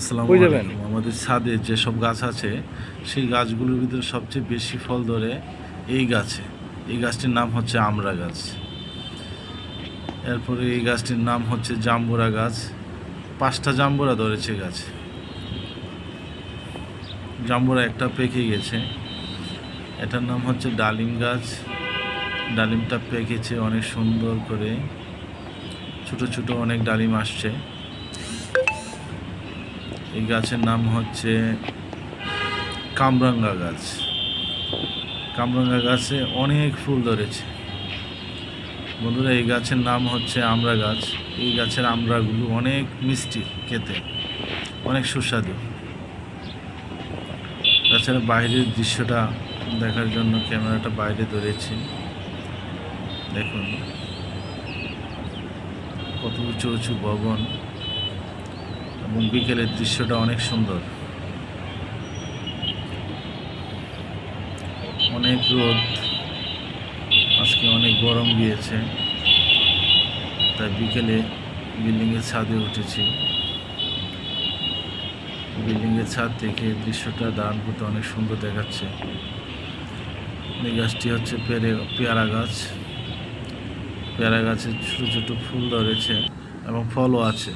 আসসালামু আলাইকুম। আমাদের ছাদে যেসব গাছ আছে সেই গাছগুলোর ভিতরে সবচেয়ে বেশি ফল ধরে এই গাছে। এই গাছটির নাম হচ্ছে আমড়া গাছ। এরপরে এই গাছটির নাম হচ্ছে জাম্বুরা গাছ। পাঁচটা জাম্বুরা ধরেছে গাছে। জাম্বুরা একটা পেকে গেছে। এটার নাম হচ্ছে ডালিম গাছ। ডালিমটা পেকেছে অনেক সুন্দর করে। ছোট ছোট অনেক ডালিম আসছে। এই গাছের নাম হচ্ছে কামরাঙ্গা গাছ। কামরাঙ্গা গাছে অনেক ফুল ধরেছে। বন্ধুরা, এই গাছের নাম হচ্ছে আমড়া গাছ। এই গাছের আমড়াগুলো অনেক মিষ্টি খেতে, অনেক সুস্বাদু। তাছাড়া বাইরের দৃশ্যটা দেখার জন্য ক্যামেরাটা বাইরে ধরেছি। দেখুন, কত উঁচু উঁচু ভবন। এবং বিকেলের দৃশ্যটা অনেক সুন্দর। অনেক রোদ, আজকে অনেক গরম গিয়েছে। তাই বিকেলে বিল্ডিংয়ের ছাদে উঠেছি। বিল্ডিংয়ের ছাদ থেকে দৃশ্যটা দাঁড়ান করতে অনেক সুন্দর দেখাচ্ছে। এই গাছটি হচ্ছে পেরে, পেয়ারা গাছ। পেয়ারা গাছের ছোটো ছোটো ফুল ধরেছে এবং ফলও আছে।